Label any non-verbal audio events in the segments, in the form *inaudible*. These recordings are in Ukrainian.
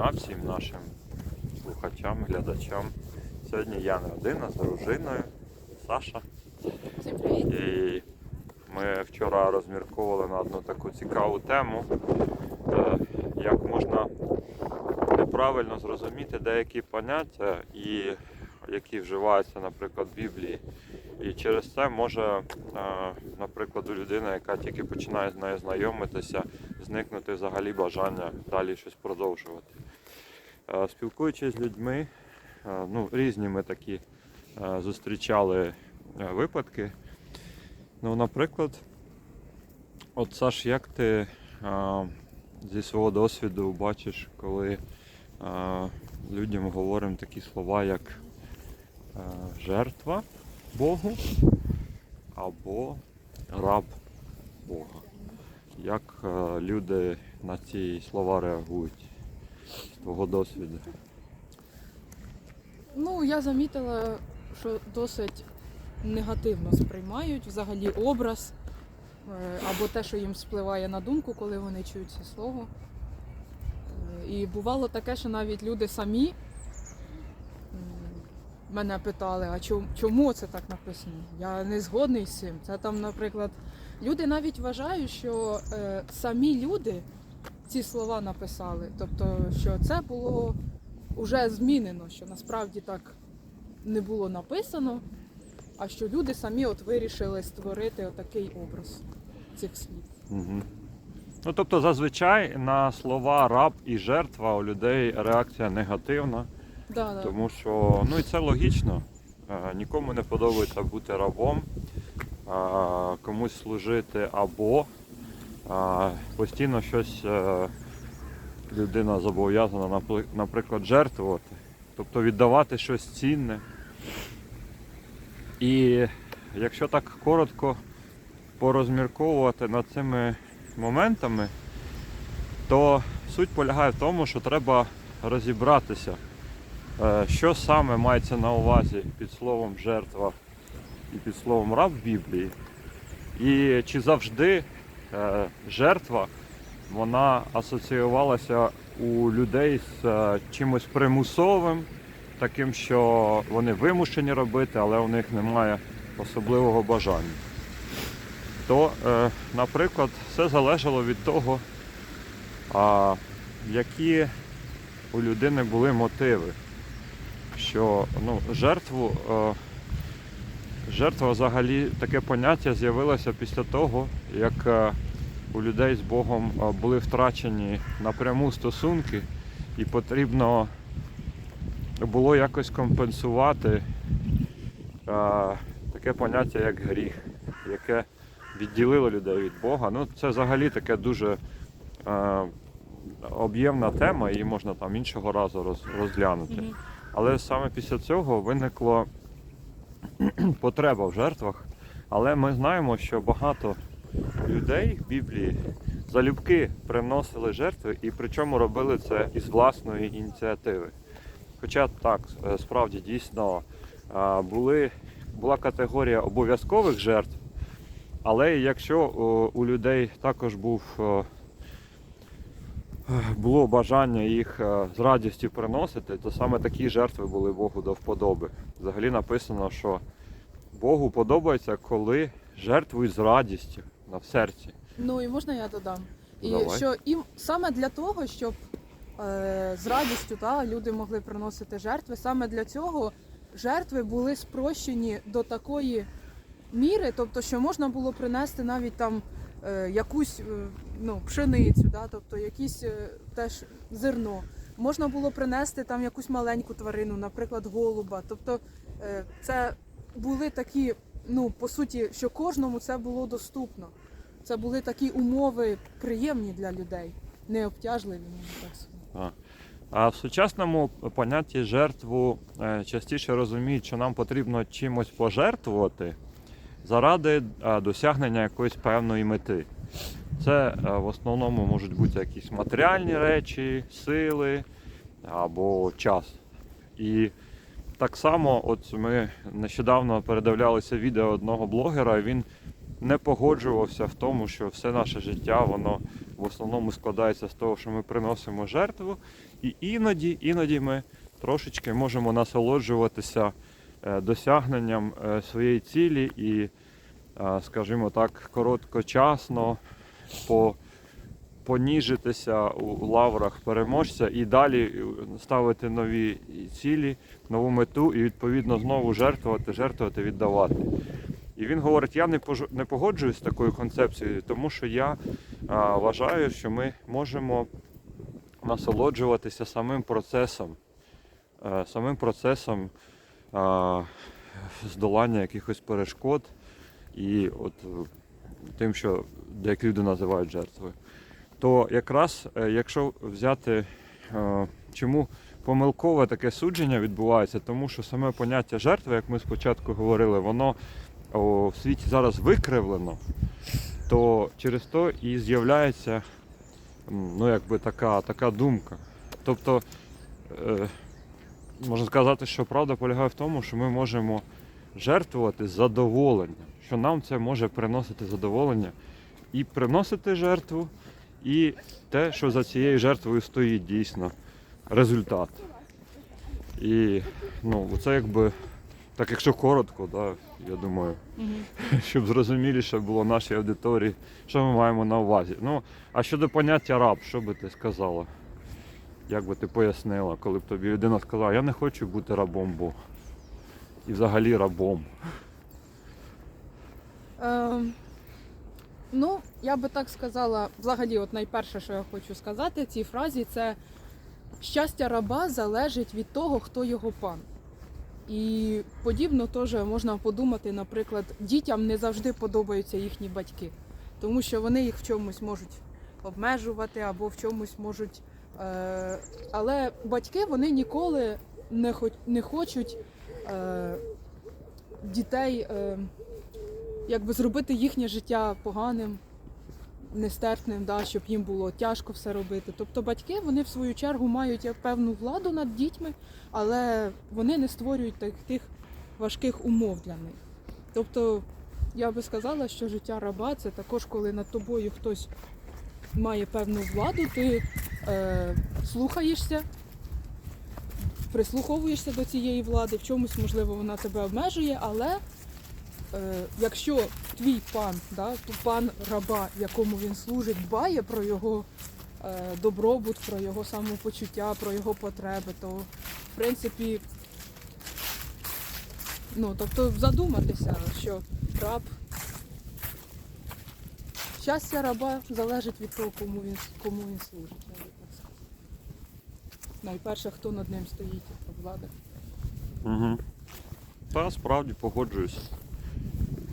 дня всім нашим слухачам, глядачам. Сьогодні я не один, а з дружиною Саша. Всім привіт. І ми вчора розмірковували на одну таку цікаву тему, е, як можна неправильно зрозуміти деякі поняття, і які вживаються, наприклад, в Біблії. І через це може, е, наприклад, у людини, яка тільки починає з нею знайомитися, зникнути взагалі бажання далі щось продовжувати. Е, Спілкуючись з людьми, е, ну, різні ми такі е, зустрічали е, випадки. Ну, наприклад, от Саш, як ти зі свого досвіду бачиш, коли людям говоримо такі слова, як жертва Богу або раб Бога? Як а, люди на ці слова реагують твого досвіду? Ну, я замітила, що досить негативно сприймають взагалі образ е, або те, що їм спливає на думку, коли вони чують це слово. Е, І бувало таке, що навіть люди самі мене питали, а чому, це так написано? Я не згодний з цим. Це там, наприклад, люди навіть вважають, що е, самі люди ці слова написали. Тобто, що це було вже змінено, що насправді так не було написано, а що люди самі от вирішили створити отакий образ цих слів. Угу. Ну, тобто, зазвичай на слова раб і жертва у людей реакція негативна. Да, да. Тому що, ну і це логічно. Е, Нікому не подобається бути рабом, комусь служити або постійно щось е, людина зобов'язана, наприклад, жертвувати, тобто віддавати щось цінне. І якщо так коротко порозмірковувати над цими моментами, то суть полягає в тому, що треба розібратися. Е, Що саме мається на увазі під словом жертва і під словом раб в Біблії? І чи завжди жертва вона асоціювалася у людей з е, чимось примусовим, таким, що вони вимушені робити, але у них немає особливого бажання? То, е, наприклад, все залежало від того, які у людини були мотиви що ну, жертву, е, жертва взагалі таке поняття з'явилося після того, як е, у людей з Богом е, були втрачені напряму стосунки, і потрібно було якось компенсувати е, таке поняття, як гріх, яке відділило людей від Бога. Ну, це взагалі таке дуже об'ємна тема, її можна там іншого разу роз, розглянути. Але саме після цього виникла *clears throat* потреба в жертвах. Але ми знаємо, що багато людей в Біблії залюбки приносили жертви і причому робили це із власної ініціативи. Хоча так, е, справді дійсно були, була категорія обов'язкових жертв, але якщо у людей також був е, було бажання їх е, з радістю приносити, то саме такі жертви були Богу до вподоби. Взагалі написано, що Богу подобається, коли жертвують з радістю на серці. Ну і можна я додам. І Давай. що їм саме для того, щоб е, з радістю та, люди могли приносити жертви, саме для цього жертви були спрощені до такої міри, тобто, що можна було принести навіть там е, якусь е, ну, пшеницю, да, тобто якісь е, теж зерно. Можна було принести там якусь маленьку тварину, наприклад, голуба. Тобто е, це були такі, ну по суті, що кожному це було доступно. Це були такі умови приємні для людей, не обтяжливі, можна так сказати. А в сучасному понятті жертву е, частіше розуміють, що нам потрібно чимось пожертвувати заради досягнення якоїсь певної мети. Це е, в основному можуть бути якісь матеріальні речі, сили або час. І так само, от ми нещодавно передивлялися відео одного блогера, і він не погоджувався в тому, що все наше життя воно в основному складається з того, що ми приносимо жертву, і іноді, іноді ми трошечки можемо насолоджуватися е, досягненням е, своєї цілі і, скажімо так, короткочасно по, поніжитися у лаврах переможця і далі ставити нові цілі, нову мету і відповідно знову жертвувати, жертвувати, віддавати. І він говорить: я не не погоджуюсь з такою концепцією, тому що я а, вважаю, що ми можемо насолоджуватися самим процесом, е, самим процесом а, здолання якихось перешкод і от тим, що деякі люди називають жертвою. То якраз, е, якщо взяти, е, чому помилкове таке судження відбувається, тому що саме поняття жертви, як ми спочатку говорили, воно в світі зараз викривлено, то через то і з'являється ну, якби така, така думка. Тобто, е, можна сказати, що правда полягає в тому, що ми можемо жертвувати задоволенням, що нам це може приносити задоволення і приносити жертву, і те, що за цією жертвою стоїть дійсно результат. І ну, це якби, так якщо коротко, да, я думаю, *laughs* щоб зрозуміліше було нашій аудиторії, що ми маємо на увазі. Ну, а щодо поняття раб, що би ти сказала? Як би ти пояснила, коли б тобі людина сказала, я не хочу бути рабом Бога. І взагалі рабом. Ем, ну, я би так сказала, взагалі, от найперше, що я хочу сказати цій фразі, це щастя раба залежить від того, хто його пан. І подібно теж можна подумати, наприклад, дітям не завжди подобаються їхні батьки, тому що вони їх в чомусь можуть обмежувати або в чомусь можуть. Е, але батьки вони ніколи не, не хочуть е, дітей. Е, якби зробити їхнє життя поганим, нестерпним, да, щоб їм було тяжко все робити. Тобто батьки вони в свою чергу мають певну владу над дітьми, але вони не створюють тих важких умов для них. Тобто я би сказала, що життя раба це також, коли над тобою хтось має певну владу, ти е, слухаєшся. Прислуховуєшся до цієї влади, в чомусь, можливо, вона тебе обмежує, але е, якщо твій пан, да, пан раба, якому він служить, дбає про його е, добробут, про його самопочуття, про його потреби, то в принципі, ну тобто задуматися, що раб. Щастя раба залежить від того, кому він, кому він служить, я би так сказала. Найперше, хто над ним стоїть, влада. Угу. Та справді погоджуюся.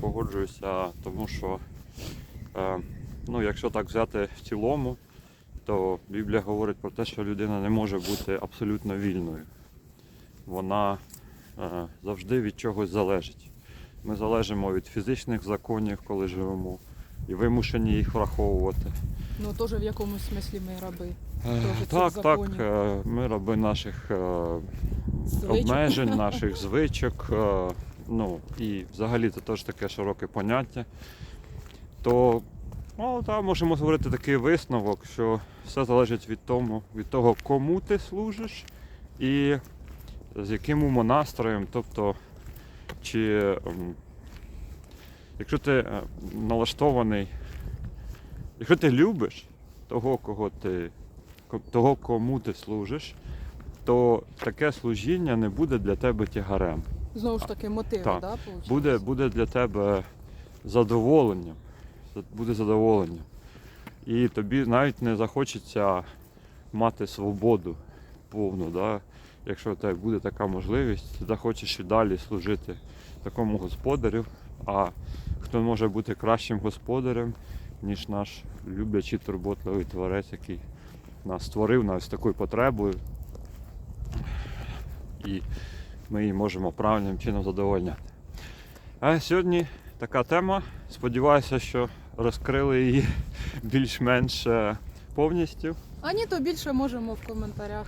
Погоджуюся, тому що е, ну, якщо так взяти в цілому, то Біблія говорить про те, що людина не може бути абсолютно вільною. Вона е, завжди від чогось залежить. Ми залежимо від фізичних законів, коли живемо, і вимушені їх враховувати. Ну теж в якомусь смислі ми раби. Е, Так, так, е, ми раби наших е, Звичок. обмежень, *laughs* наших звичок. Ну і взагалі це теж таке широке поняття. То ну, та, можемо говорити такий висновок, що все залежить від, тому, від того, кому ти служиш і з яким умонастроєм. Тобто, чи якщо ти е, налаштований, якщо ти любиш того, кого ти, того, кому ти служиш, то таке служіння не буде для тебе тягарем. Знову ж таки, мотиви, Так. да? Буде, буде для тебе задоволенням. Буде задоволенням. І тобі навіть не захочеться мати свободу повну. Да? Якщо у тебе буде така можливість, ти захочеш і далі служити такому господарю. А хто може бути кращим господарем, ніж наш люблячий турботливий творець, який нас створив нас з такою потребою. І ми її можемо правильним чином задовольняти. А сьогодні така тема. Сподіваюся, що розкрили її більш-менш е, повністю. А ні, то більше можемо в коментарях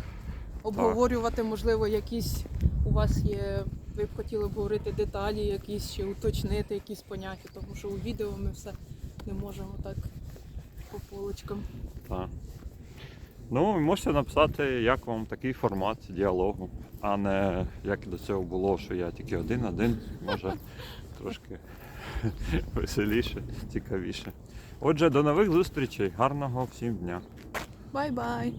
обговорювати, можливо, якісь у вас є. Ви б хотіли говорити деталі, якісь чи уточнити якісь поняття, тому що у відео ми все не можемо так по полочкам. Так. Ну, ви можете написати, як вам такий формат діалогу, а не як до цього було, що я тільки один-один, може *laughs* трошки веселіше, цікавіше. Отже, до нових зустрічей. Гарного всім дня. Бай-бай!